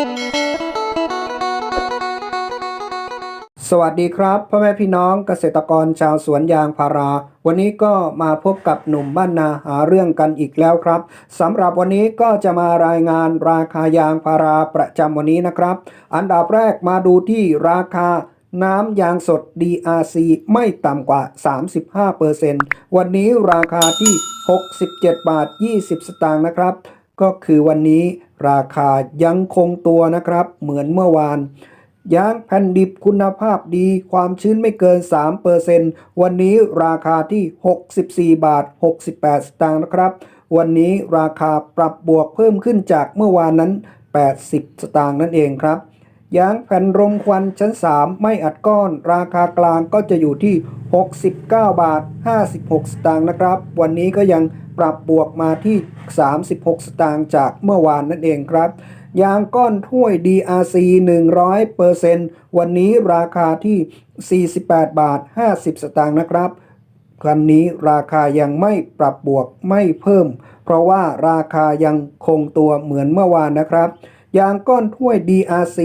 สวัสดีครับพ่อแม่พี่น้องเกษตรกรชาวสวนยางพารา วันนี้ก็มาพบกับหนุ่มบ้านนาหาเรื่องกันอีกแล้วครับสำหรับวันนี้ก็จะมารายงานราคายางพาราประจำวันนี้นะครับ อันดับแรกมาดูที่ราคาน้ำยางสด DRC ไม่ต่ำกว่า 35%วันนี้ราคาที่ 67 บาท 20 สตางค์นะครับ ก็คือวันนี้ ราคายังคงตัวนะครับ เหมือนเมื่อวานยางแผ่นดิบคุณภาพดีความชื้นไม่เกิน 3%วันนี้ราคาที่ 64 บาท 68 สตางค์นะครับ วันนี้ราคาปรับบวกเพิ่มขึ้นจากเมื่อวานนั้น 80 สตางค์นั่นเองครับยางแผ่นรมควันชั้น 3 ไม่อัดก้อน ราคากลางก็จะอยู่ที่ 69 บาท 56 สตางค์นะครับ วันนี้ก็ยัง ปรับบวกมาที่ 36 สตางค์จากเมื่อวานนั่นเองครับ ยางก้อนถ้วย DRC 100%วันนี้ราคาที่ 48 บาท 50 สตางค์นะครับครั้นี้ราคายังไม่ปรับบวกไม่เพิ่ม เพราะว่าราคายังคงตัวเหมือนเมื่อวานนะครับ ยางก้อนถ้วย DRC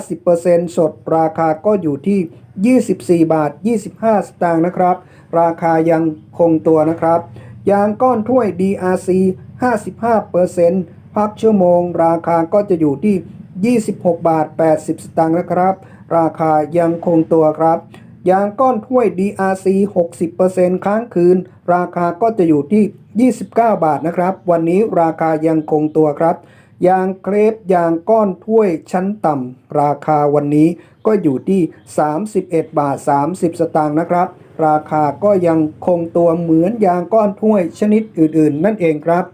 50%สดราคาก็อยู่ที่ 24 บาท 25 สตางค์นะครับ ราคายังคงตัวนะครับ ยางก้อนถ้วย DRC 55%พักชั่วโมง ราคาก็จะอยู่ที่ 26 บาท 80 สตางค์นะครับ ราคายังคงตัวครับ ยางก้อนถ้วย DRC 60%ค้างคืน ราคาก็จะอยู่ที่ 29 บาทนะครับ วันนี้ราคายังคงตัวครับ ยางเครปยางก้อนถ้วยชั้นต่ำราคาวันนี้ก็อยู่ที่ 31 บาท 30 สตางค์นะครับ ราคาก็ยังคงตัวเหมือนยางก้อนถ้วยชนิดอื่นๆ นั่นเองครับ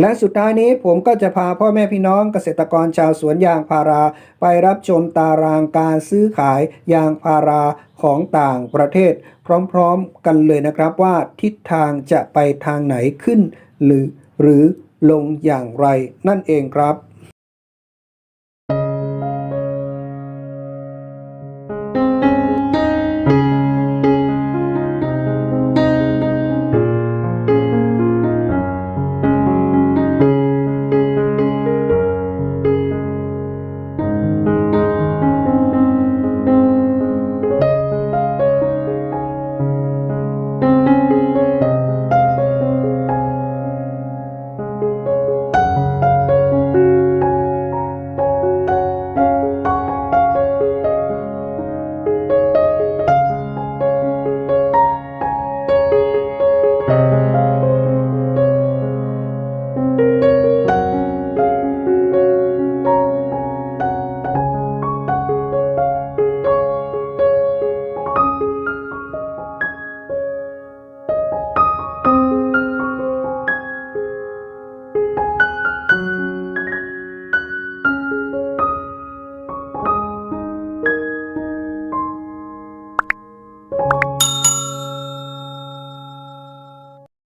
และสุดท้ายนี้ผมก็จะพาพ่อแม่พี่น้องเกษตรกรชาวสวนยางพาราไปรับชมตารางการซื้อขายยางพาราของต่างประเทศ พร้อมๆกันเลยนะครับว่าทิศทางจะไปทางไหนขึ้น หรือหรือ ลงอย่างไรนั่นเองครับ